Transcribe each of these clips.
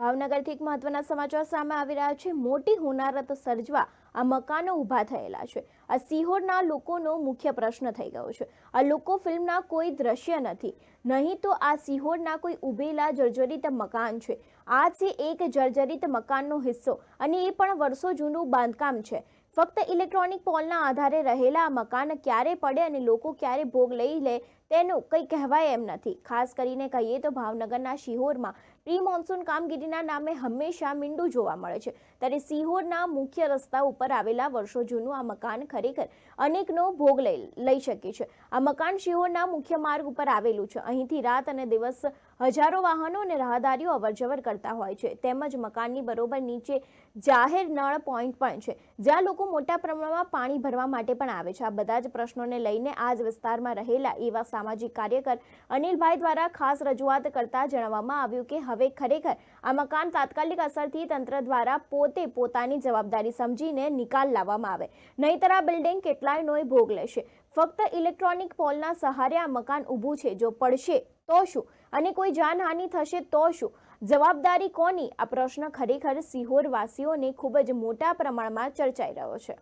ભાવનગરથી એક મહત્વના સમાચાર સામે આવી રહ્યા છે. મોટી હોનારત સર્જવા આ મકાનો ઊભા થયેલા છે. આ સિહોરના લોકોનો મુખ્ય પ્રશ્ન થઈ ગયો છે. આ લોકો ફિલ્મના કોઈ દ્રશ્ય નથી. નહીં તો આ સિહોરના કોઈ ઉભેલા જર્જરિત મકાન છે. આ છે એક જર્જરિત મકાનનો હિસ્સો અને એ પણ વર્ષો જૂનું બાંધકામ છે. ફક્ત ઇલેક્ટ્રોનિક પોલના આધારે રહેલા આ મકાન ક્યારે પડે અને લોકો ક્યારે ભોગ લઈ લે તેનું કંઈ કહેવાય એમ નથી. ખાસ કરીને કહીએ તો ભાવનગરના શિહોરમાં પ્રી મોન્સૂન કામગીરીના નામે હંમેશા મીંડું જોવા મળે છે. ત્યારે સિહોરના મુખ્ય રસ્તા ઉપર આવેલા વર્ષો જૂનું આ મકાન ખરેખર અનેકનો ભોગ લઈ લઈ શકે છે. આ મકાન શિહોરના મુખ્ય માર્ગ ઉપર આવેલું છે. અહીંથી રાત અને દિવસ હજારો વાહનો અને રાહદારીઓ અવરજવર કરતા હોય છે. તેમજ મકાનની બરોબર નીચે જાહેર નળ પોઈન્ટ પણ છે. જ્યાં લોકો મોટા પ્રમાણમાં પાણી ભરવા માટે પણ આવે છે. આ બધા જ પ્રશ્નોને લઈને આ જ વિસ્તારમાં રહેલા એવા સામાજિક કાર્યકર અનિલભાઈ દ્વારા ખાસ રજૂઆત કરતા જણાવવામાં આવ્યું કે હવે ખરેખર આ મકાન તાત્કાલિક અસરથી તંત્ર દ્વારા પોતે પોતાની જવાબદારી સમજીને નિકાલ લાવવામાં આવે. નહીંતર આ બિલ્ડિંગ કેટલાય નોય ભોગ લેશે. ફક્ત ઇલેક્ટ્રોનિક પોલના સહારે આ મકાન ઊભું છે. જો પડશે, તો શું? અને કોઈ જાનહાનિ થશે, તો શું? જવાબદારી કોની? આ પ્રશ્ન ખરેખર સિહોર વાસીઓને ખૂબ જ મોટા પ્રમાણમાં ચર્ચાઈ રહ્યો છે.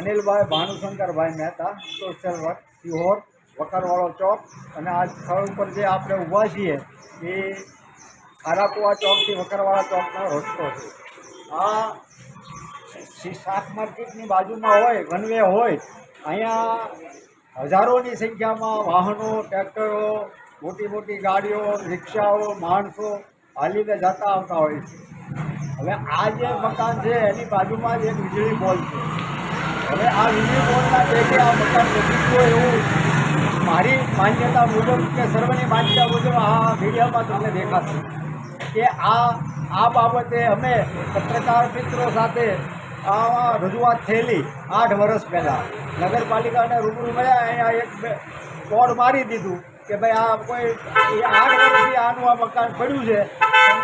અનિલભાઈ, ભાનુશંકરભાઈ મહેતા, સોશિયલ વર્ક, સિહોર વકરવાળો ચોક અને આ સ્થળ ઉપર જે આપણે ઊભા છીએ, એ ખારાકુવા ચોકથી વકરવાળા ચોકનો રસ્તો છે. આ શાક માર્કેટની બાજુમાં હોય, વનવે હોય, અહીંયા હજારોની સંખ્યામાં વાહનો, ટ્રેક્ટરો મોટી મોટી ગાડીઓ, રિક્ષાઓ, માણસો હાલીને જતા આવતા હોય છે. હવે આ જે મકાન છે, એની બાજુમાં જ એક વીજળી બોલ છે. હવે આ વીજળી બોલના પેટે આ મકાન નજીક હોય એવું મારી માન્યતા મુજબ કે સર્વની માન્યતા મુજબ આ મીડિયામાં તમને દેખાશે કે આ આ બાબતે અમે પત્રકાર મિત્રો સાથે આ રજૂઆત થયેલી આઠ વર્ષ પહેલાં. નગરપાલિકાને રૂબરૂ મળ્યા, અહીંયા એક બોર્ડ મારી દીધું કે ભાઈ આ કોઈ આઠ વર્ષથી આનું આ મકાન પડ્યું છે.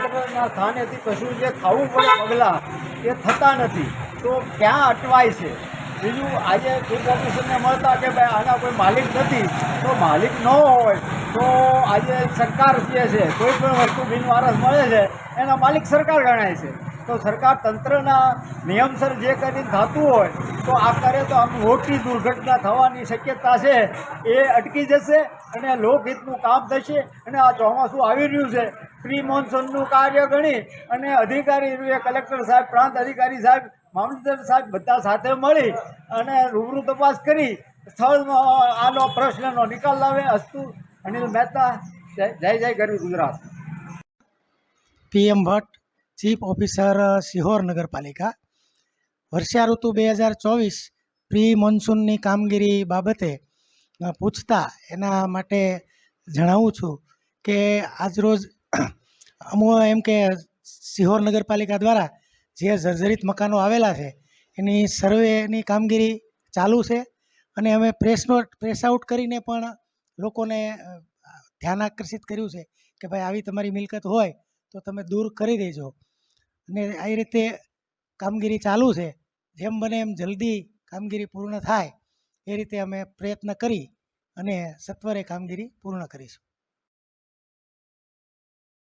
તંત્રના સ્થાનેથી કશું જે થવું પડે પગલાં એ થતા નથી. તો ક્યાં અટવાય છે? બીજું આજે ચીફ ઓફિસરને મળતા કે ભાઈ આના કોઈ માલિક નથી, તો માલિક ન હોય, તો આજે સરકાર જે છે, કોઈ પણ વસ્તુ બિનવારસ મળે છે, એના માલિક સરકાર ગણાય છે. તો સરકાર તંત્રના નિયમસર જે કરીને થતું હોય, તો આ કરે તો આમ મોટી દુર્ઘટના થવાની શક્યતા છે. એ અટકી જશે અને લોકહિતનું કામ થશે અને આ ચોમાસું આવી રહ્યું છે. પ્રી મોન્સૂનનું કાર્ય ગણી અને અધિકારી કલેક્ટર સાહેબ, પ્રાંત અધિકારી સાહેબ, મામલતદાર સાહેબ બધા સાથે મળી અને રૂબરૂ તપાસ કરી. સ્થળમાં આનો પ્રશ્નનો નિકાલ લાવે. અસ્તુ, અનિલ મહેતા જય જય ગરવી Gujarat. PM Bhatt. Chief officer Sihor નગરપાલિકા. વર્ષા ઋતુ બે હજાર ચોવીસ પ્રી મોન્સૂનની કામગીરી બાબતે પૂછતા એના માટે જણાવું છું કે આજરોજ અમુક એમ કે સિહોર નગરપાલિકા દ્વારા જે જર્જરિત મકાનો આવેલા છે, એની સર્વેની કામગીરી ચાલુ છે અને અમે પ્રેસનો પ્રેસ આઉટ કરીને પણ લોકોને ધ્યાન આકર્ષિત કર્યું છે કે ભાઈ આવી તમારી મિલકત હોય તો તમે દૂર કરી દેજો. અને આ રીતે કામગીરી ચાલુ છે. જેમ બને એમ જલ્દી કામગીરી પૂર્ણ થાય એ રીતે અમે પ્રયત્ન કરી અને સત્વરે કામગીરી પૂર્ણ કરીશું.